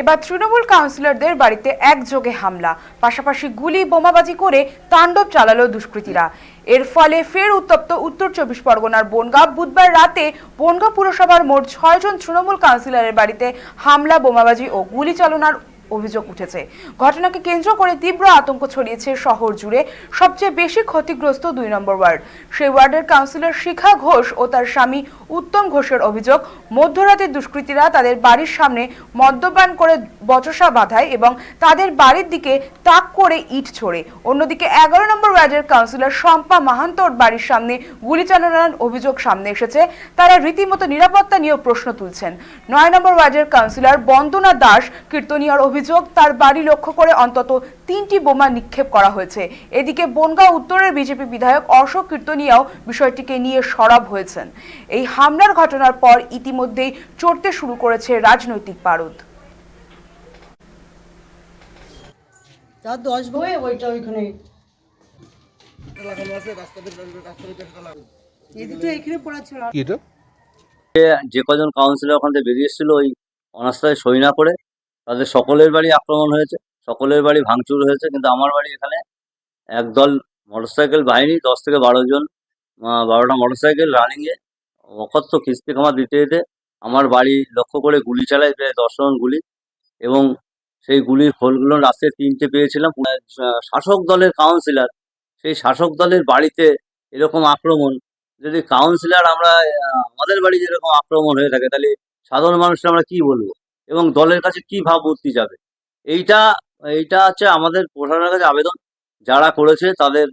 এবার তৃণমূল কাউন্সিলরদের বাড়িতে একযোগে হামলা। পাশাপাশি গুলি, বোমাবাজি করে তাণ্ডব চালালো দুষ্কৃতীরা। এর ফলে ফের উত্তপ্ত উত্তর চব্বিশ পরগনার বনগাঁ বুধবার রাতে বনগাঁ পুরসভার মোট ছয়জন তৃণমূল কাউন্সিলরের বাড়িতে হামলা, বোমাবাজি ও গুলি চালনার অভিযোগ উঠেছে। ঘটনাকে কেন্দ্র করে তীব্র আতঙ্ক ছড়িয়েছে শহর জুড়ে। সবচেয়ে বেশি ক্ষতিগ্রস্ত দুই নম্বর ওয়ার্ড। সেই ওয়ার্ডের কাউন্সিলর শিখা ঘোষ ও তার স্বামী উত্তম ঘোষের অভিযোগ, মধ্যরাতে দুষ্কৃতীরা তাদের বাড়ির সামনে মদ্যপান করে বচসা বাঁধায় এবং তাদের বাড়ির দিকে তাক করে ইট ছোড়ে। অন্যদিকে এগারো নম্বর ওয়ার্ডের কাউন্সিলর শম্পা মাহান্তর বাড়ির সামনে গুলি চালানোর অভিযোগ সামনে এসেছে। তারা রীতিমতো নিরাপত্তা নিয়েও প্রশ্ন তুলছেন। নয় নম্বর ওয়ার্ডের কাউন্সিলর বন্দনা দাস কীর্তনিয়ার অভিযোগ তার বাড়ি লক্ষ্য করে অন্তত তিনটি বোমা নিক্ষেপ করা হয়েছে। এদিকে বনগাঁ উত্তরের বিজেপি বিধায়ক অশোক কীর্তনিয়াও বিষয়টিকে নিয়ে সরব হয়েছেন। এই হামলার ঘটনার পর ইতিমধ্যেই চড়তে শুরু করেছে রাজনৈতিক পারদ। তার দশ বয়ে ওইটা ওইখানে এদিকটা এখানে পড়া ছিল। কি এটা? যে কজন কাউন্সিলর ওখান থেকে বেরিয়েছিল ওই অনাস্থায় সই না করে তাদের সকলের বাড়ি আক্রমণ হয়েছে, সকলের বাড়ি ভাঙচুর হয়েছে, কিন্তু আমার বাড়ি এখানে একদল মোটরসাইকেল বাহিনী, দশ থেকে বারো জন বারোটা মোটরসাইকেল রানিংয়ে অকথ্য কিস্তি খামার দিতে দিতে আমার বাড়ি লক্ষ্য করে গুলি চালায় প্রায় দশ জন গুলি এবং সেই গুলির খোলগুলো রাস্তায় তিনটে পেয়েছিলাম। শাসক দলের কাউন্সিলর সেই শাসক দলের বাড়িতে এরকম আক্রমণ, যদি কাউন্সিলর আমরা আমাদের বাড়ি যেরকম আক্রমণ হয়ে থাকে, তাহলে সাধারণ মানুষরা আমরা কি বলব? এবং দলের কাছে কি ভাবমূর্তি যাবে? এইটা এইটা হচ্ছে আমাদের প্রশাসনের কাছে আবেদন। যারা করেছে তাদের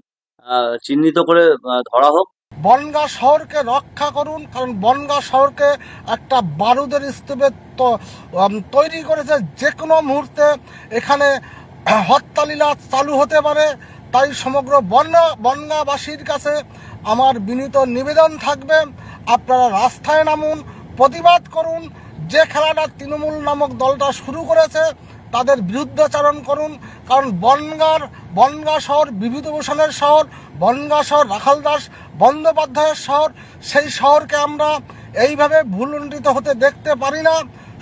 চিহ্নিত করে ধরা হোক। বনগা শহরকে রক্ষা করুন, কারণ বনগা শহরকে একটা বারুদের স্তূপে তৈরি করেছে যে কোনো মুহূর্তে। এখানে হত্যালীলা চালু হতে পারে। তাই সমগ্র বন্যা বনগাবাসীর কাছে আমার বিনীত নিবেদন থাকবে। আপনারা রাস্তায় নামুন প্রতিবাদ করুন, যে খেলাটা তৃণমূল নামক দলটা শুরু করেছে, তাদের বিরুদ্ধাচারণ করুন, কারণ বনগার, বনগা শহর, বিভূতিভূষণের শহর, বনগা শহর, রাখাল দাস বন্দ্যোপাধ্যায়ের শহর, সেই শহরকে আমরা এইভাবে ভুলুণ্ঠিত হতে দেখতে পারি না।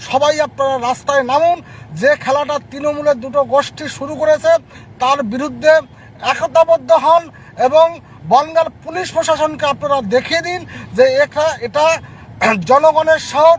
সবাই আপনারা রাস্তায় নামুন, যে খেলাটা তৃণমূলের দুটো গোষ্ঠী শুরু করেছে, তার বিরুদ্ধে একতাবদ্ধ হন এবং বনগার পুলিশ প্রশাসনকে আপনারা দেখিয়ে দিন যে একা এটা জনগণের শহর